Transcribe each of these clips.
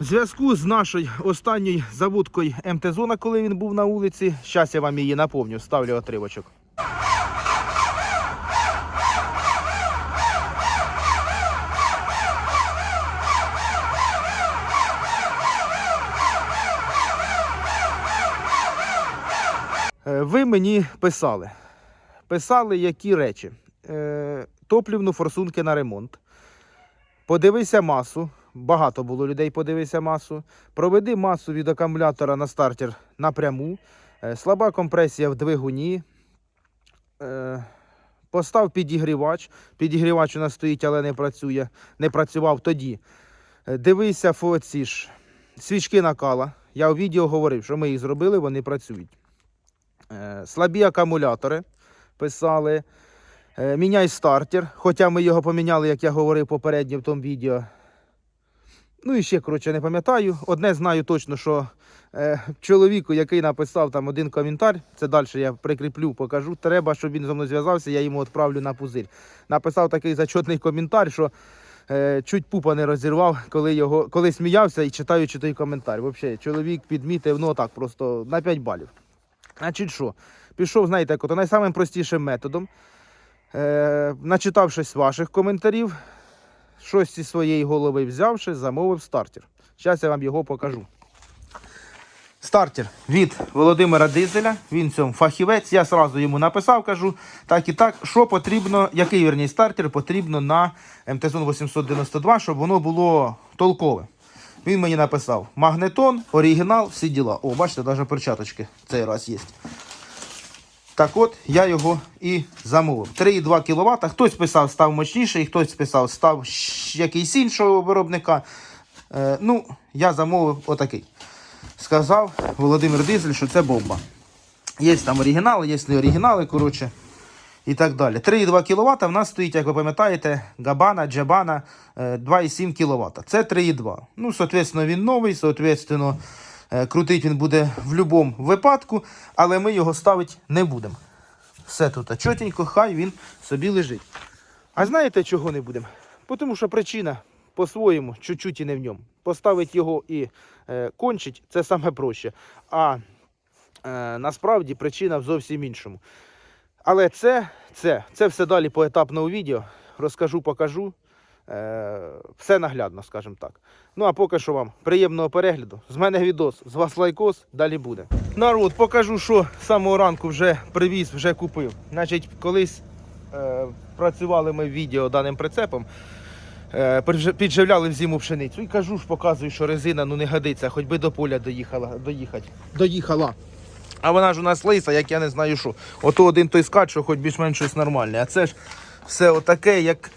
В зв'язку з нашою останньою заводкою МТ-зона, коли він був на вулиці, зараз я вам її наповню, ставлю отривочок. Е, Ви мені писали. Писали які речі? Е, Топлівну форсунки на ремонт. Подивися масу. Багато було людей, подивися масу. Проведи масу від акумулятора на стартер напряму. Е, Слаба компресія в двигуні. Е, Постав підігрівач. Підігрівач у нас стоїть, але не працює. Не працював тоді. Е, Дивися ці ж свічки накала. Я у відео говорив, що ми їх зробили, вони працюють. Слабі акумулятори писали. Міняй стартер, хоча ми його поміняли, як я говорив попередньо в тому відео. Ну і ще, коротше, не пам'ятаю. Одне знаю точно, що е, чоловіку, який написав там один коментар, це далі я прикріплю, покажу. Треба, щоб він зі мною зв'язався, я йому відправлю на пузир. Написав такий зачетний коментар, що е, чуть пупа не розірвав, коли, його, коли сміявся і читаючи той коментар. Взагалі, чоловік підмітив, ну так, просто на 5 балів. Значить що? Пішов, знаєте, простішим методом. Е, начитавшись ваших коментарів, щось зі своєї голови взявши, замовив стартер. Зараз я вам його покажу. Стартер від Володимира Дизеля. Він цьому фахівець. Я одразу йому написав, кажу, так і так, що потрібно, який вірний стартер потрібно на МТЗ 892, щоб воно було толкове. Він мені написав магнетон, оригінал, всі діла. О, бачите, навіть перчаточки цей раз є. Так от я його і замовив. 3,2 кВт. Хтось писав, став мощніший, хтось писав, став якийсь іншого виробника. Е, ну, я замовив отакий. Сказав Володимир Дизель, що це бомба. Є там оригінали, є не оригінали, коротше. І так далі. 3,2 кВт в нас стоїть, як ви пам'ятаєте, Габана, Джабана е, 2,7 кВт. Це 3,2. Ну, соответственно, він новий, соответственно, крутить він буде в будь-якому випадку, але ми його ставити не будемо. Все тут чотенько, хай він собі лежить. А знаєте, чого не будемо? Тому що причина по-своєму, чуть-чуть і не в ньому. Поставити його і е, кончить це саме проще. А е, насправді причина в зовсім іншому. Але це, це, це все далі поетапно у відео. Розкажу, покажу. Е, все наглядно, скажімо так. Ну а поки що вам приємного перегляду. З мене відос, з вас лайкос, далі буде. Народ, покажу, що з самого ранку вже привіз, вже купив. Значить, колись е, працювали ми в відео даним прицепом. Е, підживляли в зиму пшеницю. І кажу ж, показую, що резина ну не годиться, хоч би до поля доїхала, доїхати. Доїхала. А вона ж у нас лиса, як я не знаю що. Ото один той скат, що хоч більш-менш щось нормальне. А це ж все отаке, як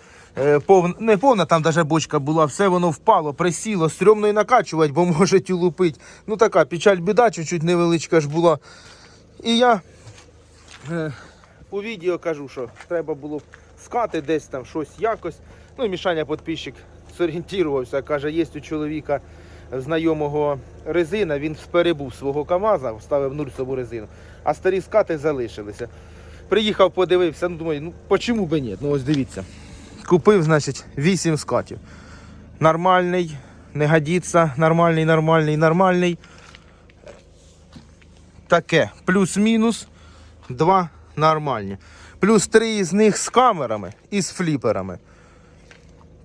повна, не повна там даже бочка була, все воно впало, присіло, стрьомно і накачувати, бо може тюлупить. Ну така печаль біда, чуть-чуть невеличка ж була. І я е, у відео кажу, що треба було скати десь там щось якось. Ну і Мішаня підписчик зорієнтувався, каже, є у чоловіка знайомого резина, він перебув свого КАМАЗа, вставив нульсову резину, а старі скати залишилися. Приїхав, подивився, ну думаю, ну почому би ні? Ну ось дивіться. Купив, значить, 8 скатів. Нормальний, не годиться, нормальний, нормальний, нормальний. Таке. Плюс-мінус, два нормальні. Плюс три з них з камерами і з фліперами.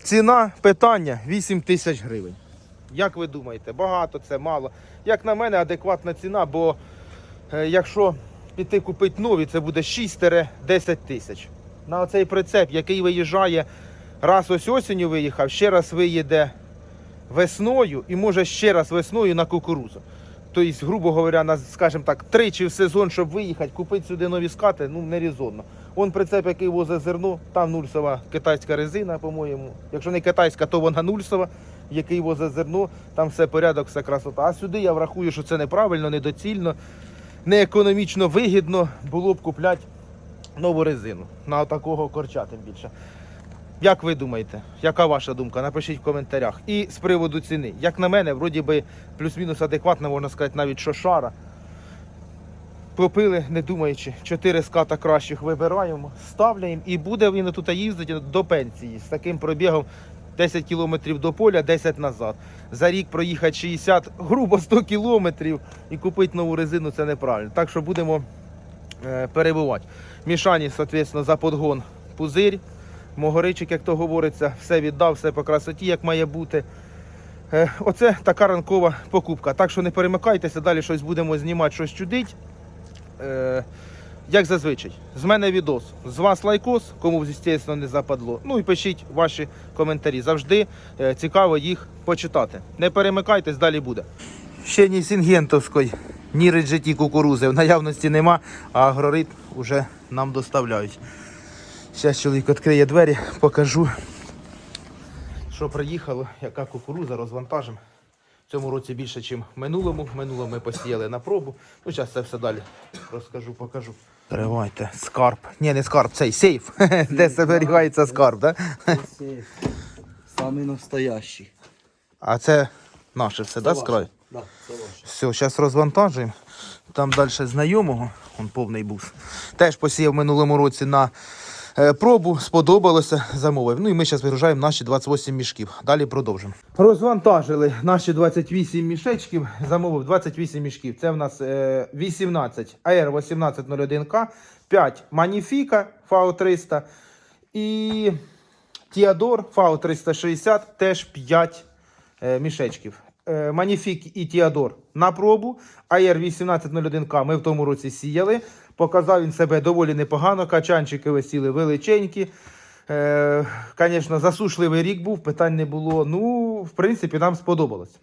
Ціна питання 8 тисяч гривень. Як ви думаєте, багато це мало? Як на мене, адекватна ціна, бо е, якщо піти купити нові, це буде 6-10 тисяч. На оцей прицеп, який виїжджає раз ось осінню виїхав, ще раз виїде весною і може ще раз весною на кукурузу. Тобто, грубо говоря, на, скажімо так, тричі в сезон, щоб виїхати, купити сюди нові скати, ну не. Он прицеп, який возить зерно, там нульсова китайська резина, по-моєму. Якщо не китайська, то вона нульсова, який возить зерно, там все порядок, все красота. А сюди я врахую, що це неправильно, недоцільно, не економічно вигідно було б купляти нову резину на такого корча, тим більше. Як ви думаєте, яка ваша думка? Напишіть в коментарях. І з приводу ціни. Як на мене, вроді би плюс-мінус адекватно, можна сказати, навіть що шара. Попили, не думаючи, чотири ската кращих вибираємо, ставляємо і буде він тут їздити до пенсії з таким пробігом 10 кілометрів до поля, 10 назад. За рік проїхати 60, грубо 100 кілометрів і купити нову резину це неправильно. Так що будемо е, перебувати. Мішані, соответственно, за подгон пузирь, могоричик, як то говориться, все віддав, все по красоті, як має бути. Е, Оце така ранкова покупка. Так що не перемикайтеся, далі щось будемо знімати, щось чудить. Е, як зазвичай, з мене відос, з вас лайкос, кому звісно не западло. Ну і пишіть ваші коментарі. Завжди е, цікаво їх почитати. Не перемикайтесь, далі буде. Ще ні Сінгентовської, ні реджеті кукурузи в наявності нема, а агрорит вже нам доставляють. Зараз чоловік відкриє двері, покажу, що приїхало, яка кукуруза, розвантажимо. В цьому році більше, ніж в минулому. В минулому ми посіяли на пробу. Ну, зараз це все далі розкажу, покажу. Тривайте, скарб. Ні, не скарб, цей сейф. Де зберігається скарб, так? Да? Це самий настоящий. А це наше все, да, з краю? Да. Все, зараз розвантажуємо. Там далі знайомого, он повний бус. Теж посіяв минулому році на е, пробу, сподобалося, замовив. Ну і ми зараз вигружаємо наші 28 мішків. Далі продовжимо. Розвантажили наші 28 мішечків, замовив 28 мішків. Це в нас е, 18 AR1801К, 5 Magnifica FAO 300 і Тіадор FAO 360 теж 5 е, мішечків. Е, Маніфік і Тіадор на пробу. АР 1801К ми в тому році сіяли. Показав він себе доволі непогано. Качанчики висіли величенькі. Е, Звісно, засушливий рік був, питань не було. Ну, в принципі, нам сподобалось.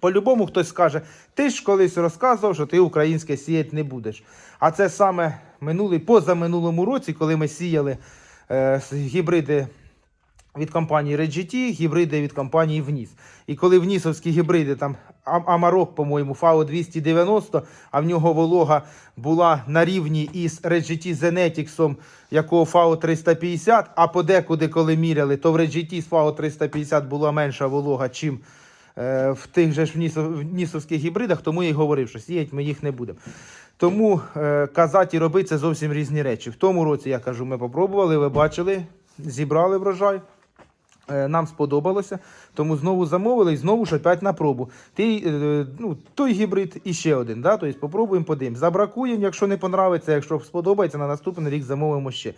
По-любому хтось скаже, ти ж колись розказував, що ти українське сіяти не будеш. А це саме минулий, позаминулому році, коли ми сіяли е, гібриди від компанії Reggiti, гібриди від компанії Вніс. І коли внісовські гібриди, там Амарок, по-моєму, FAO 290, а в нього волога була на рівні із Reggiti Zenetics, якого FAO 350, а подекуди, коли міряли, то в Reggiti з FAO 350 була менша волога, чим е, в тих же ж внісовських гібридах, тому я й говорив, що сіять ми їх не будемо. Тому е, казати і робити це зовсім різні речі. В тому році, я кажу, ми попробували, ви бачили, зібрали врожай. Е, Нам сподобалося, тому знову замовили і знову ж опять на пробу. Ти, е, ну, той гібрид і ще один. Да? Тобто попробуємо, подивимось. Забракуємо, якщо не понравиться, якщо сподобається, на наступний рік замовимо ще.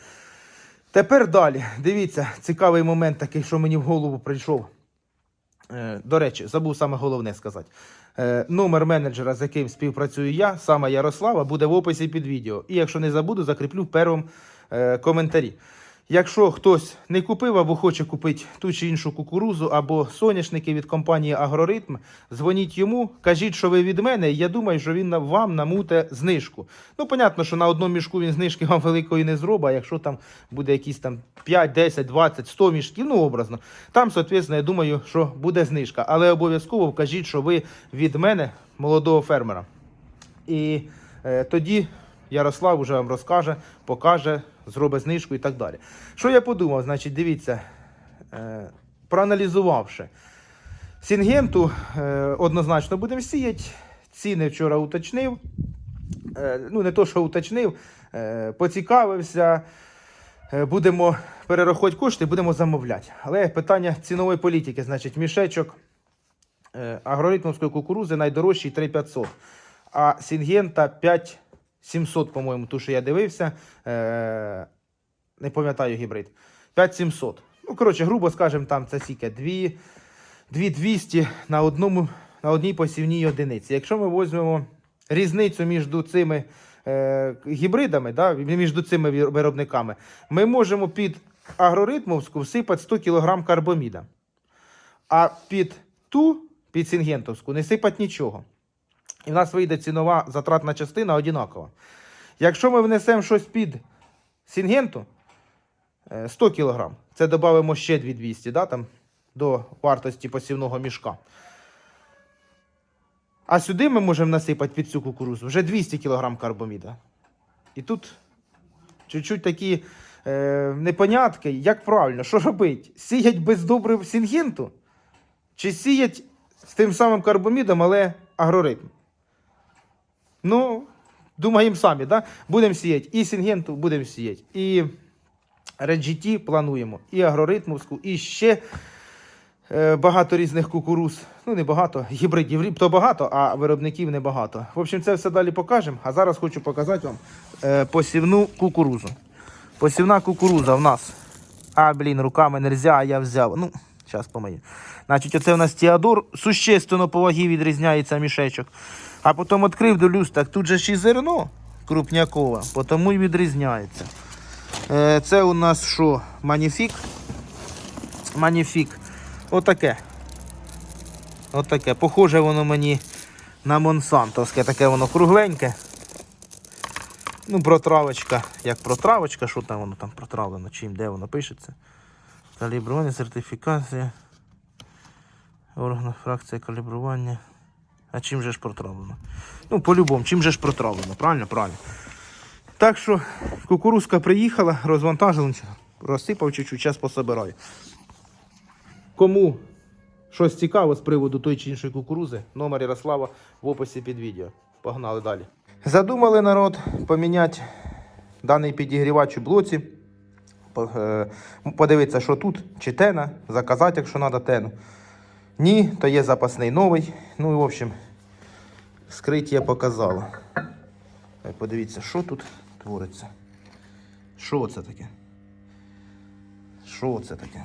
Тепер далі. Дивіться, цікавий момент такий, що мені в голову прийшов. Е, До речі, забув саме головне сказати. Номер менеджера, з яким співпрацюю я, саме Ярослава, буде в описі під відео. І якщо не забуду, закріплю в першому коментарі. Якщо хтось не купив або хоче купити ту чи іншу кукурузу або соняшники від компанії Агроритм, дзвоніть йому, кажіть, що ви від мене, і я думаю, що він вам намуте знижку. Ну, понятно, що на одному мішку він знижки вам великої не зробить, а якщо там буде якісь там 5, 10, 20, 100 мішків, ну образно, там, соответственно, я думаю, що буде знижка. Але обов'язково вкажіть, що ви від мене, молодого фермера. І е, тоді Ярослав вже вам розкаже, покаже, зробить знижку і так далі. Що я подумав? Значить, дивіться, е, проаналізувавши. Сінгенту е, однозначно будемо сіяти. Ціни вчора уточнив. Е, ну, не то, що уточнив, е, поцікавився. Е, Будемо перераховувати кошти, будемо замовляти. Але питання цінової політики, значить, мішечок е, агроритмовської кукурузи найдорожчий 3500, а Сінгента 5700, по-моєму, ту, що я дивився. Е, не пам'ятаю гібрид. 5700. Ну, коротше, грубо скажемо, там це? 2, 2200 на, одному, на одній посівній одиниці. Якщо ми візьмемо різницю між цими е, гібридами, да, між цими виробниками, ми можемо під агроритмовську всипати 100 кг карбоміда. А під ту, під Сінгентовську, не сипать нічого. І в нас вийде цінова затратна частина одинакова. Якщо ми внесемо щось під Сінгенту, е, 100 кг, це додамо ще 2200 да, там, до вартості посівного мішка. А сюди ми можемо насипати під цю кукурузу вже 200 кг карбоміда. І тут чуть-чуть такі е, непонятки, як правильно, що робити? Сіять без добрив Сінгенту? Чи сіять з тим самим карбомідом, але агроритм? Ну, думаємо самі, да? будемо сіяти і Сінгенту, будемо сіяти. І Реджіті плануємо, і агроритмовську, і ще Е, Багато різних кукуруз. Ну, не багато, гібридів то багато, а виробників небагато. В общем, це все далі покажемо. А зараз хочу показати вам е, посівну кукурузу. Посівна кукуруза в нас. А, блін, руками не можна, а я взяв. Ну, зараз помию. Значить, оце у нас Теодор существенно по вагі відрізняється мішечок. А потім відкрив, дивлюсь, так тут же ще й зерно крупнякове, тому і відрізняється. Е, це у нас що? Маніфік. Маніфік. Отаке. Отаке. Похоже воно мені на Монсантовське, таке воно кругленьке. Ну, протравочка, як протравочка, що там воно там протравлено, чим, де воно пишеться. Калібрування, сертифікація. Орган, фракція калібрування. А чим же ж протравлено? Ну, по-любому, чим же ж протравлено, правильно? Правильно. Так що кукурузка приїхала, розвантажили, розсипав чуть-чуть, час пособираю. Кому щось цікаво з приводу той чи іншої кукурузи, номер Ярослава в описі під відео. Погнали далі. Задумали народ поміняти даний підігрівач у блоці. Е, Подивитися, що тут, чи тена, заказати, якщо треба тену. Ні, то є запасний новий. Ну і в общем, скриття показало. Е, Подивіться, що тут твориться. Що це таке? Що це таке?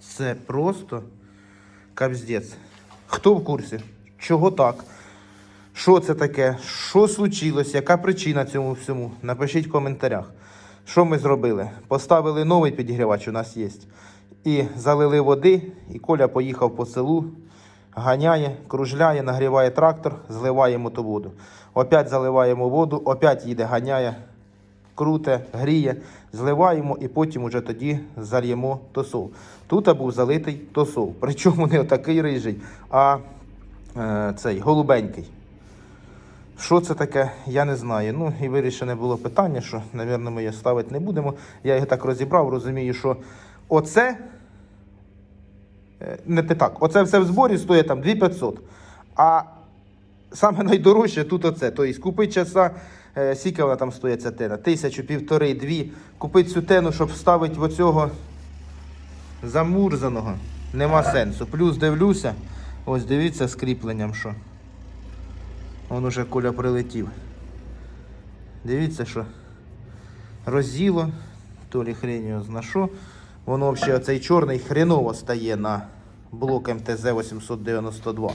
Це просто капздець. Хто в курсі? Чого так? Що це таке? Що случилось? Яка причина цьому всьому? Напишіть в коментарях. Що ми зробили? Поставили новий підігрівач, у нас є. І залили води, і Коля поїхав по селу, ганяє, кружляє, нагріває трактор, зливаємо ту воду. Опять заливаємо воду, опять їде, ганяє, круте, гріє, зливаємо і потім уже тоді зальємо тосол. Тут був залитий тосол. Причому не отакий рижий, а е, цей голубенький. Що це таке, я не знаю. Ну і вирішене було питання, що, мабуть, ми його ставити не будемо. Я його так розібрав, розумію, що оце е, не так, оце все в зборі стоїть там 2500. А саме найдорожче тут оце. Тобто купити часа, е, скільки вона там стоїть ця тена? Тисячу, півтори, дві. Купити цю тену, щоб вставити в оцього замурзаного. Нема сенсу. Плюс дивлюся, ось дивіться з кріпленням, що. Вон уже Коля прилетів. Дивіться, що роззіло, то лі хрень його зна. Воно взагалі оцей чорний хреново стає на блок МТЗ 892.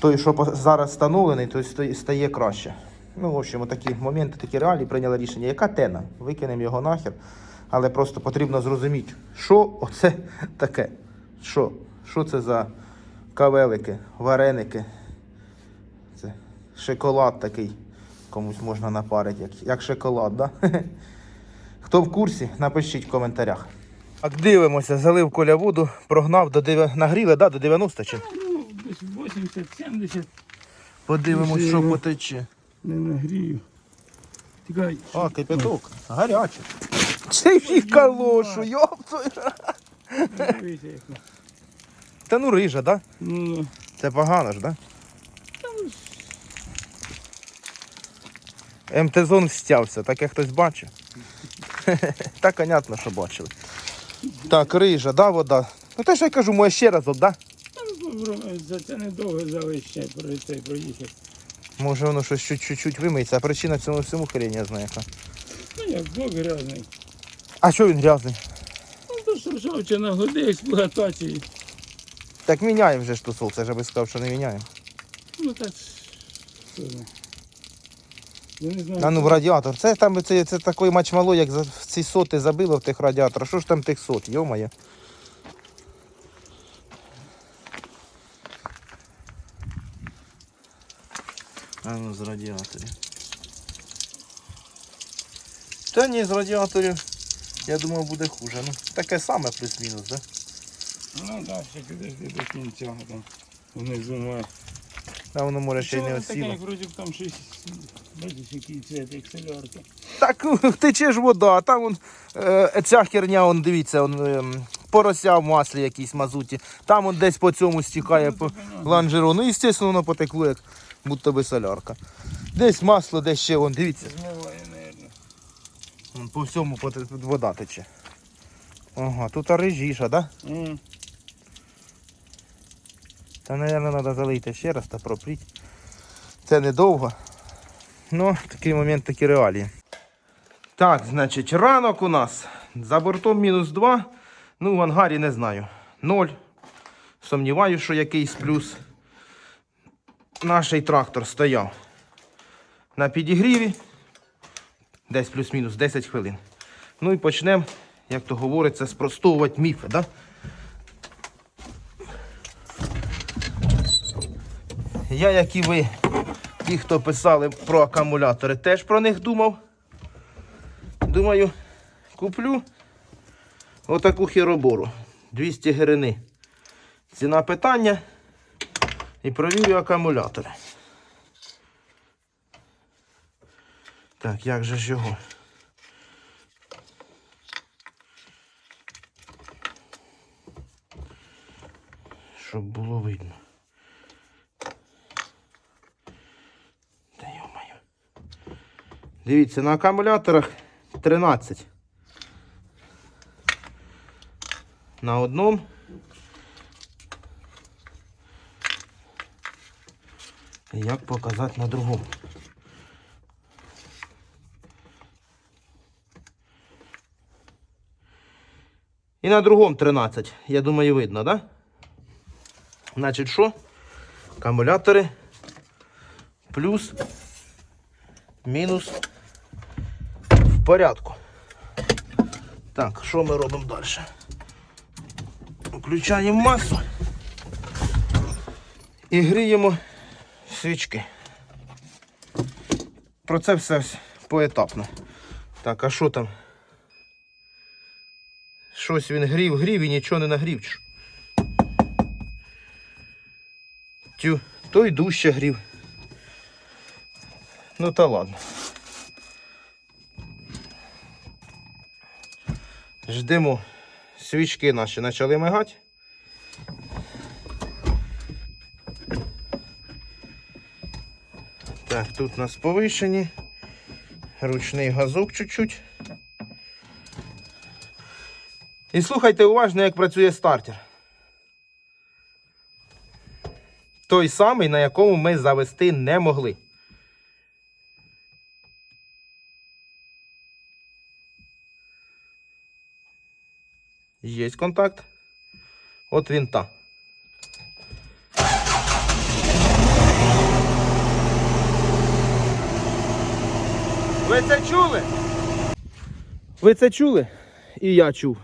Той, що зараз встановлений, той стає краще. Ну, в общем, такі моменти, такі реалії прийняли рішення. Яка тена? Викинемо його нахер. Але просто потрібно зрозуміти, що оце таке. Що? Що це за кавелики, вареники? Шоколад такий. Комусь можна напарити, як, як шоколад, да? Хто в курсі, напишіть в коментарях. Так, дивимося, залив коля воду, прогнав до 9, нагріли, да, до 90 чи? Ну, десь 80-70 Подивимось, що потече. не нагрію. Тікай. А, кипяток. Гарячий. Це їх калошу, йопту. Та ну рижа, да? Ну, Це погано ж, да? МТ-зон стявся, таке хтось бачив. Та, понятно, що бачили. Так, рижа, да, вода. Ну те, що я кажу, моє ще разок, да? попробуй, за це недовго завище про це проїхати. Може воно щось чуть- чуть-чуть вимиється, а причина цьому всьому хрень я знаю яка. Ну як блок грязний. А що він грязний? Ну то що жовче на годи експлуатації. Так міняємо вже ж тусол, це ж аби сказав, що не міняємо. Ну так. Я не знаю. А ну в радіатор. Це там це, це такий мачмало, як за ці соти забило в тих радіаторах. Що ж там тих сот, йомає. А ну з радіаторів. Та ні, з радіаторів. Я думав буде хуже. Ну, таке саме плюс-мінус, да? Ну так, ще підожди до кінця. Там внизу має. А воно може ще й не Чого таке, як вроді б там щось. Бачиш, який цвет, як. Так тече ж вода, а там вон, е, ця херня, он, дивіться, он, ем, порося в маслі якійсь мазуті. Там он десь по цьому стікає Ну, по понятно. ланжеру. Ну, звісно, воно потекло, як будто би солярка. Десь масло, десь ще, вон, дивіться. Змиває. Вон по всьому вода тече. Ага, тут рижіша, да? М. Та, мабуть, треба залити ще раз та пропріть. Це недовго. Ну, такий момент, такі реалії. Так, значить, ранок у нас. За бортом мінус 2. Ну, в ангарі не знаю. 0. Сумніваюся, що якийсь плюс. Наш трактор стояв на підігріві. Десь плюс-мінус 10 хвилин. Ну і почнемо, як то говориться, спростовувати міфи, да? Я, як і ви, ті, хто писали про акумулятори, теж про них думав. Думаю, куплю отаку хіробору. 200 гривень. Ціна питання. І провірю акумулятори. Так, як же ж його? Щоб було видно. Та йо-моє. Дивіться, на акумуляторах 13. На одному. Як показати на другому? І на другому 13. Я думаю, видно? Да? Значить, що? Акумулятори плюс, мінус в порядку. Так, що ми робимо далі? Включаємо масу і гріємо свічки. Про це все поетапно. Так, а що там? Щось він грів, грів і нічого не нагрів. Тю, той дужче грів. Ну та ладно. Ждемо. Свічки наші почали мигати. Так, тут у нас повишені. Ручний газок чуть-чуть. І слухайте уважно, як працює стартер. Той самий, на якому ми завести не могли. Є контакт. От він та. Ви це чули? Ви це чули? І я чув.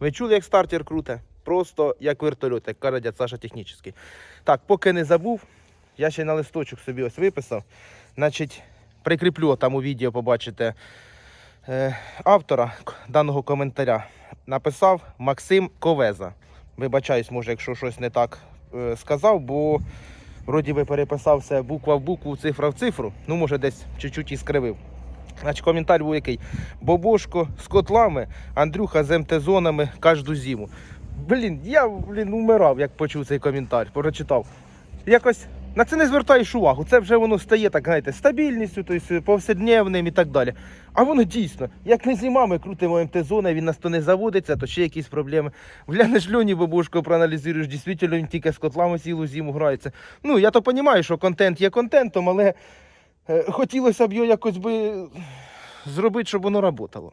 Ви чули, як стартер круте? Просто як вертольот, як каже дядь Саша технічний. Так, поки не забув, я ще на листочок собі ось виписав. Значить, прикріплю там у відео, побачите е, автора даного коментаря. Написав Максим Ковеза. Вибачаюсь, може, якщо щось не так е, сказав, бо вроді би переписав все буква в букву, цифра в цифру. Ну, може, десь чуть-чуть і скривив. Значить, коментар був який. Бобошко з котлами, Андрюха з МТ-зонами кожну зиму. Блін, я блін, умирав, як почув цей коментар, прочитав. Якось на це не звертаєш увагу. Це вже воно стає так, знаєте, стабільністю, тобто повседневним і так далі. А воно дійсно, як не зима, ми крутимо МТ-зона, він нас то не заводиться, то ще якісь проблеми. Глянеш Льоні Бабушко, проаналізуєш, дійсно він тільки з котлами цілу зиму грається. Ну, я то розумію, що контент є контентом, але е, хотілося б його якось би зробити, щоб воно працювало.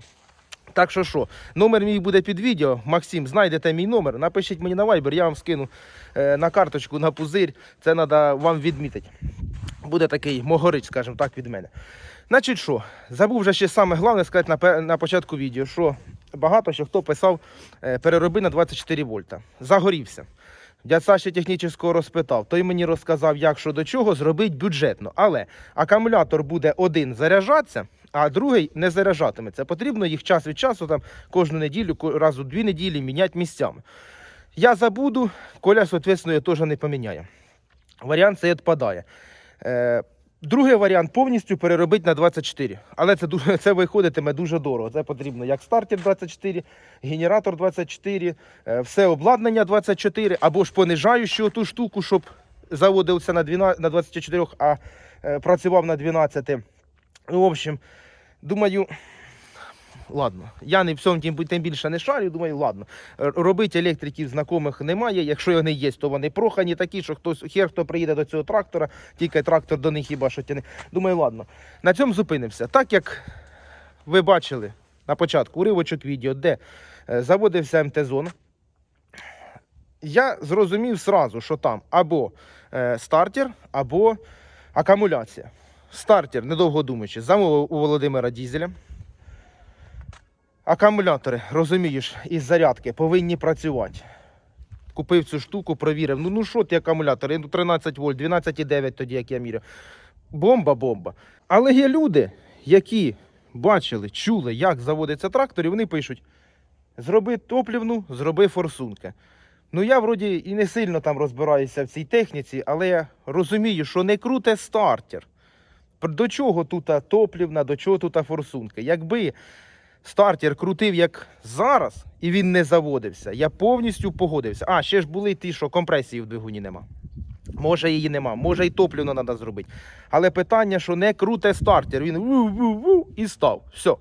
Так що що, номер мій буде під відео. Максим, знайдете мій номер, напишіть мені на Viber, я вам скину е, на карточку, на пузир. Це треба вам відмітити. Буде такий могорич, скажімо так, від мене. Значить що, забув вже ще саме головне сказати на, на початку відео, що багато що хто писав е, перероби на 24 вольта. Загорівся. Дядь Саші технічного розпитав, той мені розказав, як що до чого зробити бюджетно. Але акумулятор буде один заряджатися, а другий не заряджатиметься. Потрібно їх час від часу, там кожну неділю, раз у дві неділі міняти місцями. Я забуду, Коля, соответственно, я теж не поміняє. Варіант цей відпадає. Е, Другий варіант повністю переробити на 24. Але це дуже це виходитиме дуже дорого. Це потрібно як стартер 24, генератор 24, е, все обладнання 24, або ж понижаючи ту штуку, щоб заводився на 12, на 24, а е, працював на 12. Ну, в общем, думаю, ладно, я не в цьому тим, більше не шарю, думаю, ладно. Робить електриків знайомих немає. Якщо вони є, то вони прохані такі, що хтось хер хто приїде до цього трактора, тільки трактор до них хіба що тяне. Думаю, ладно. На цьому зупинимося. Так як ви бачили на початку уривочок відео, де е, заводився МТ-зон, я зрозумів сразу, що там або е, стартер, або акумуляція. Стартер, недовго думаючи, замовив у Володимира Дізеля. Акумулятори, розумієш, із зарядки повинні працювати. Купив цю штуку, провірив. Ну, ну що ті акумулятори? Ну, 13 вольт, 12,9 тоді, як я міряв. Бомба, бомба. Але є люди, які бачили, чули, як заводиться трактор, і вони пишуть: зроби топлівну, зроби форсунки. Ну, я вроді і не сильно там розбираюся в цій техніці, але я розумію, що не круте стартер. До чого тут топлівна, до чого тут форсунки? Якби стартер крутив як зараз, і він не заводився, я повністю погодився. А, ще ж були ті, що компресії в двигуні нема. Може, її нема, може і топлівно треба зробити. Але питання, що не круте стартер, він ву-ву-ву і став. Все.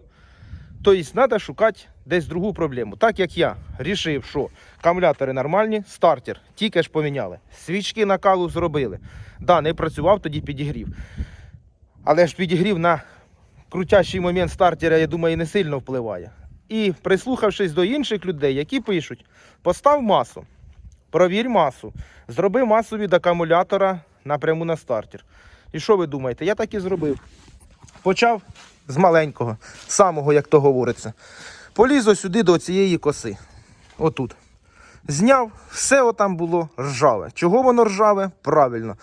Тобто треба шукати десь другу проблему. Так як я рішив, що акумулятори нормальні, стартер тільки ж поміняли. Свічки накалу зробили. Да, не працював, тоді підігрів. Але ж підігрів на крутящий момент стартера, я думаю, не сильно впливає. І прислухавшись до інших людей, які пишуть: постав масу, провір масу, зроби масу від акумулятора напряму на стартер. І що ви думаєте? Я так і зробив. Почав з маленького, самого, як то говориться. Поліз ось сюди до цієї коси. Отут. Зняв, все отам було ржаве. Чого воно ржаве? Правильно.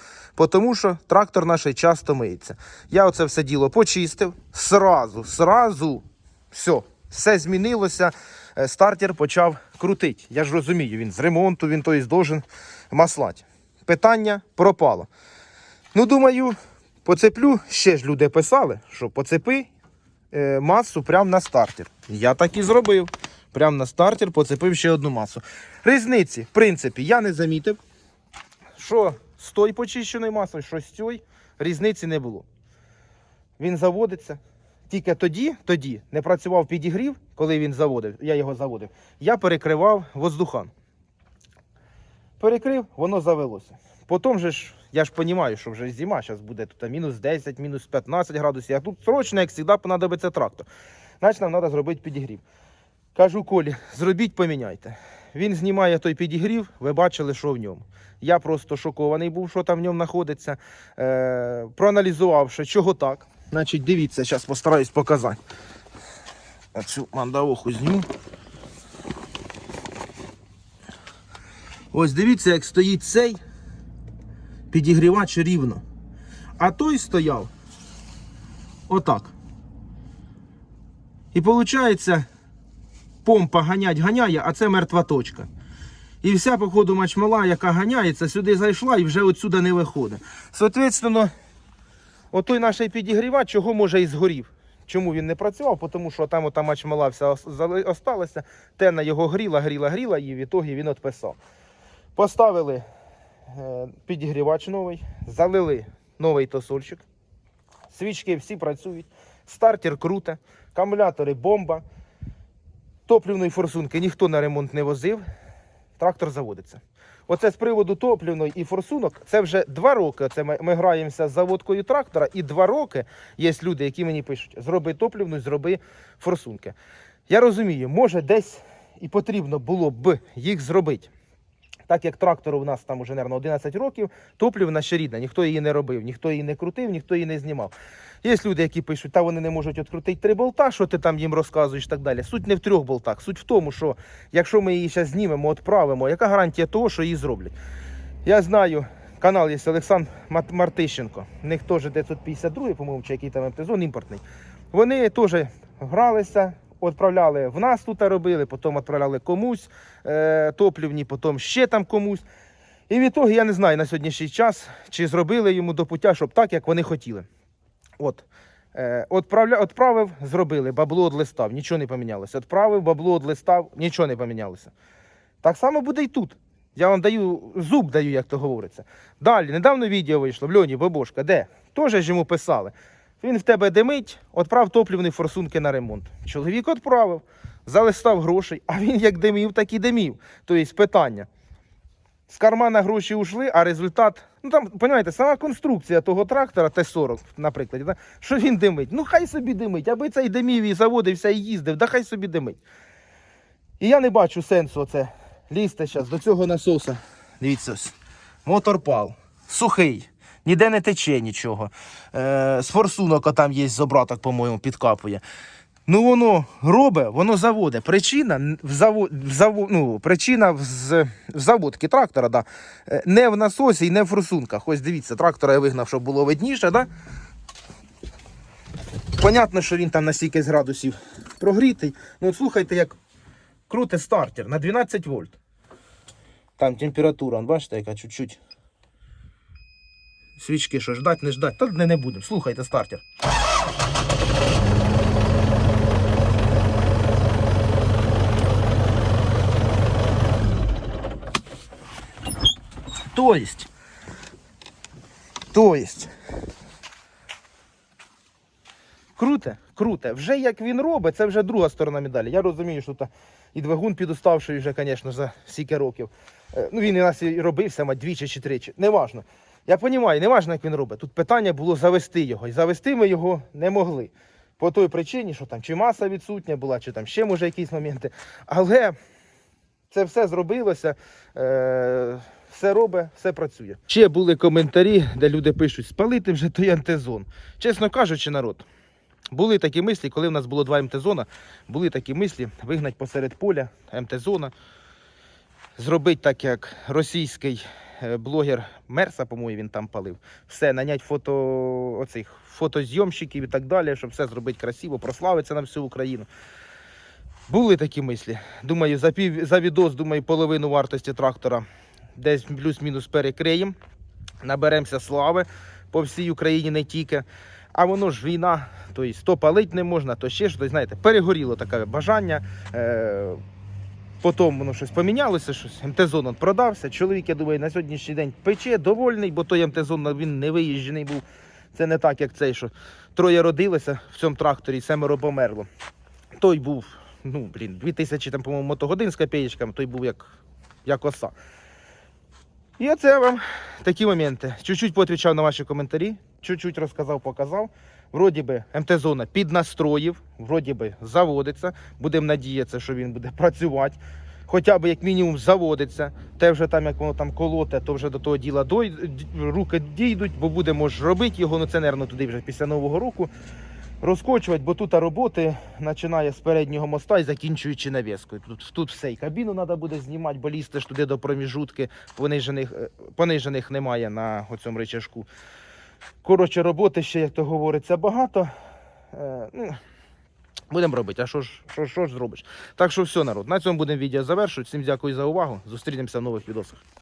Тому що трактор наш часто миється. Я оце все діло почистив. Сразу, сразу. Все, все змінилося. Е, Стартер почав крутити. Я ж розумію, він з ремонту, він тобто, должен маслати. Питання пропало. Ну, думаю, поцеплю. Ще ж люди писали, що поцепи е, масу прямо на стартер. Я так і зробив. Прямо на стартер поцепив ще одну масу. Різниці, в принципі, я не замітив, що з тої почищеної маси, що з цієї, різниці не було. Він заводиться. Тільки тоді, тоді не працював підігрів, коли він заводив, я його заводив, я перекривав воздухан. Перекрив, воно завелося. Потім же ж, я ж розумію, що вже зима, зараз буде тут мінус 10, мінус 15 градусів, а тут срочно, як завжди, понадобиться трактор. Значить, нам треба зробити підігрів. Кажу Колі, зробіть, поміняйте. Він знімає той підігрів, ви бачили, що в ньому. Я просто шокований був, що там в ньому знаходиться. Е, проаналізувавши, чого так. Значить, дивіться, зараз постараюсь показати. Оцю мандавоху зніму. Ось дивіться, як стоїть цей підігрівач рівно. А той стояв отак. І виходить, помпа ганять ганяє, а це мертва точка. І вся, походу, мачмала, яка ганяється, сюди зайшла і вже отсюди не виходить. Соответственно, отой наш підігрівач, чого може і згорів. Чому він не працював? Тому що там ота мачмала вся осталася, тена його гріла, гріла, гріла, і в ітогі він відписав. Поставили е, підігрівач новий, залили новий тосольчик. Свічки всі працюють, стартер круте, акумулятори бомба. Топлівної форсунки ніхто на ремонт не возив. Трактор заводиться. Оце з приводу топлівної і форсунок. Це вже два роки. Це ми, ми граємося з заводкою трактора, і два роки є люди, які мені пишуть: зроби топлівну, зроби форсунки. Я розумію, може десь і потрібно було б їх зробити. Так як трактору в нас там уже, мабуть, 11 років, топлівна ще рідна, ніхто її не робив, ніхто її не крутив, ніхто її не знімав. Є люди, які пишуть, та вони не можуть відкрутити три болта, що ти там їм розказуєш і так далі. Суть не в трьох болтах. Суть в тому, що якщо ми її зараз знімемо, відправимо, яка гарантія того, що її зроблять? Я знаю, канал є Олександр Мартищенко. В них теж 952, по-моєму, чи який там МТЗон імпортний. Вони теж гралися, відправляли в нас тут робили, потім відправляли комусь е, топлівні, потім ще там комусь. І від того я не знаю на сьогоднішній час, чи зробили йому до пуття, щоб так, як вони хотіли. От. Е, отправля, отправив, зробили, бабло одлистав, нічого не помінялося. Отправив, бабло одлистав, нічого не помінялося. Так само буде і тут. Я вам даю зуб даю, як то говориться. Далі, недавно відео вийшло в Льоні Бабошка, де Теж ж йому писали. Він в тебе димить, відправ топлівні форсунки на ремонт. Чоловік відправив, залистав грошей, а він як димів, так і димів. Тобто питання. З кармана гроші ушли, а результат. Ну там, розумієте, сама конструкція того трактора Т-40, наприклад, да, що він димить. Ну хай собі димить, аби цей димів і заводився і їздив, да хай собі димить. І я не бачу сенсу оце лізти зараз до цього насоса. Дивіться ось. Моторпал. Сухий. Ніде не тече нічого. Е, з форсунок там є з по-моєму, підкапує. Ну воно робить, воно заводить. Причина в заво... в заво... ну, причина в, в заводці трактора, да. Е, не в насосі і не в форсунках. Ось дивіться, трактора я вигнав, щоб було видніше, да? Понятно, що він там на стільки градусів прогрітий. Ну от слухайте, як круте стартер на 12 вольт. Там температура, бачите, яка чуть-чуть. Свічки, що ждать, не ждать. Та не, не будемо. Слухайте стартер. То есть. То есть. Круте, круте. Вже як він робить, це вже друга сторона медалі. Я розумію, що та і двигун підуставший вже, звісно, за стільки років. Е, Ну він і нас і робив саме двічі чи тричі. Неважно. Я розумію, неважно, як він робить. Тут питання було завести його. І завести ми його не могли. По той причині, що там чи маса відсутня була, чи там ще може якісь моменти. Але це все зробилося. Е- все робить, все працює. Ще були коментарі, де люди пишуть: спалити вже той антизон. Чесно кажучи, народ. Були такі мислі, коли в нас було два МТ-зона, були такі мислі вигнати посеред поля МТ-зона, зробити так, як російський блогер Мерса, по-моєму, він там палив. Все, нанять фото, оцих, фотозйомщиків і так далі, щоб все зробити красиво, прославитися на всю Україну. Були такі мислі. Думаю, за, пів, за відос, думаю, половину вартості трактора десь плюс-мінус перекриємо. Наберемося слави по всій Україні не тільки. А воно ж війна, тобто то палить не можна, то ще щось, знаєте, перегоріло таке бажання. Е, потім воно щось помінялося, щось. МТ-зон продався. Чоловік, я думаю, на сьогоднішній день пече, довольний, бо той МТ-зон він не виїжджений був. Це не так, як цей, що троє родилося в цьому тракторі, семеро померло. Той був, ну, блін, 2000 там, по-моєму, мотогодин з копеєчками, той був як, як оса. І оце вам такі моменти. Чуть-чуть поотвічав на ваші коментарі, чуть-чуть розказав, показав. Вроді би МТ-зона піднастроїв, вроді би заводиться. Будемо надіятися, що він буде працювати. Хоча б як мінімум заводиться. Те вже там, як воно там колоте, то вже до того діла дой... руки дійдуть, бо будемо ж робити його, ну це, нервно, туди вже після Нового року. Розкочувати, бо тут роботи починає з переднього моста і закінчуючи навіскою. Тут, тут все, і кабіну треба буде знімати, бо лізти ж туди до проміжутки, понижених, е, понижених немає на цьому речашку. Коротше, роботи ще, як то говориться, багато. Е, ну, будемо робити, а що ж, що, що ж зробиш? Так що все, народ, на цьому будемо відео завершувати. Всім дякую за увагу. Зустрінемося в нових відосах.